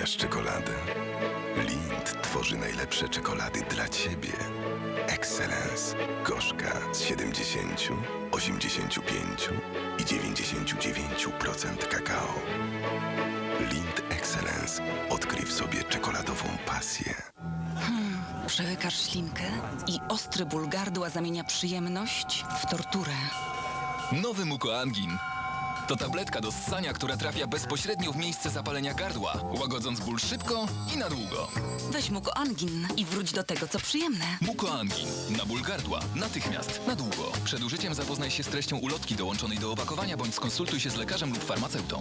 Lubisz czekoladę? Lind tworzy najlepsze czekolady dla Ciebie. Excellence. Gorzka z 70, 85 i 99% kakao. Lind Excellence. Odkryj w sobie czekoladową pasję. Przełykasz ślinkę i ostry ból gardła zamienia przyjemność w torturę. Nowy Mukoangin. To tabletka do ssania, która trafia bezpośrednio w miejsce zapalenia gardła, łagodząc ból szybko i na długo. Weź mu angin i wróć do tego, co przyjemne. Mukoangin. Na ból gardła. Natychmiast. Na długo. Przed użyciem zapoznaj się z treścią ulotki dołączonej do opakowania bądź skonsultuj się z lekarzem lub farmaceutą.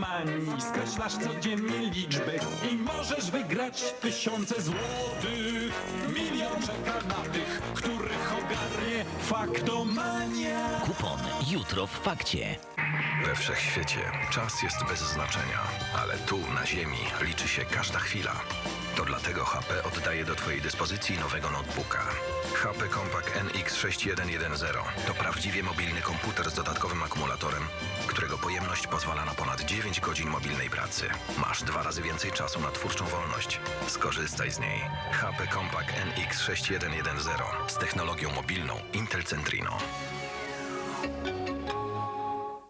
Faktomanii, skreślasz codziennie liczby i możesz wygrać tysiące złotych. Milion czeka na tych, których ogarnie faktomania. Kupon jutro w fakcie. We wszechświecie czas jest bez znaczenia, ale tu, na Ziemi, liczy się każda chwila. To dlatego HP oddaje do Twojej dyspozycji nowego notebooka. HP Compaq NX6110 to prawdziwie mobilny komputer z dodatkowym akumulatorem, którego pojemność pozwala na ponad 9 godzin mobilnej pracy. Masz dwa razy więcej czasu na twórczą wolność. Skorzystaj z niej. HP Compaq NX6110 z technologią mobilną Intel Centrino.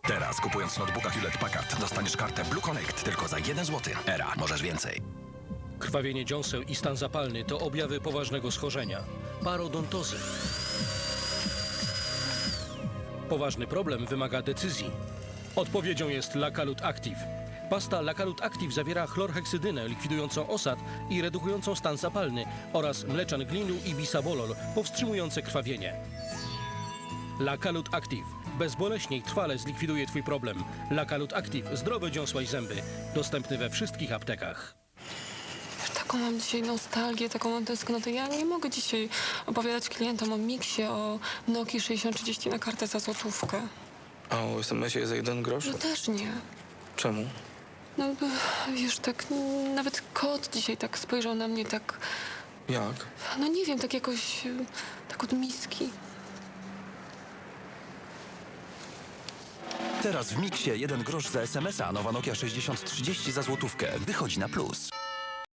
Teraz kupując notebooka Hewlett Packard dostaniesz kartę Blue Connect tylko za 1 zł. Era, możesz więcej. Krwawienie dziąseł i stan zapalny to objawy poważnego schorzenia. Parodontozy. Poważny problem wymaga decyzji. Odpowiedzią jest Lakalut Active. Pasta Lakalut Active zawiera chlorheksydynę likwidującą osad i redukującą stan zapalny oraz mleczan glinu i bisabolol powstrzymujące krwawienie. Lakalut Active. Bezboleśnie i trwale zlikwiduje Twój problem. Lakalut Active. Zdrowe dziąsła i zęby. Dostępny we wszystkich aptekach. Taką mam dzisiaj nostalgię, taką mam tęsknotę. Ja nie mogę dzisiaj opowiadać klientom o miksie, o Noki 6030 na kartę za złotówkę. A o SMS-ie za jeden grosz? No też nie. Czemu? No wiesz, tak nawet kot dzisiaj tak spojrzał na mnie tak, Jak? no nie wiem, tak jakoś, tak od miski. Teraz w Miksie 1 grosz za SMS-a, a nowa Nokia 6030 za złotówkę. Wychodzi na plus.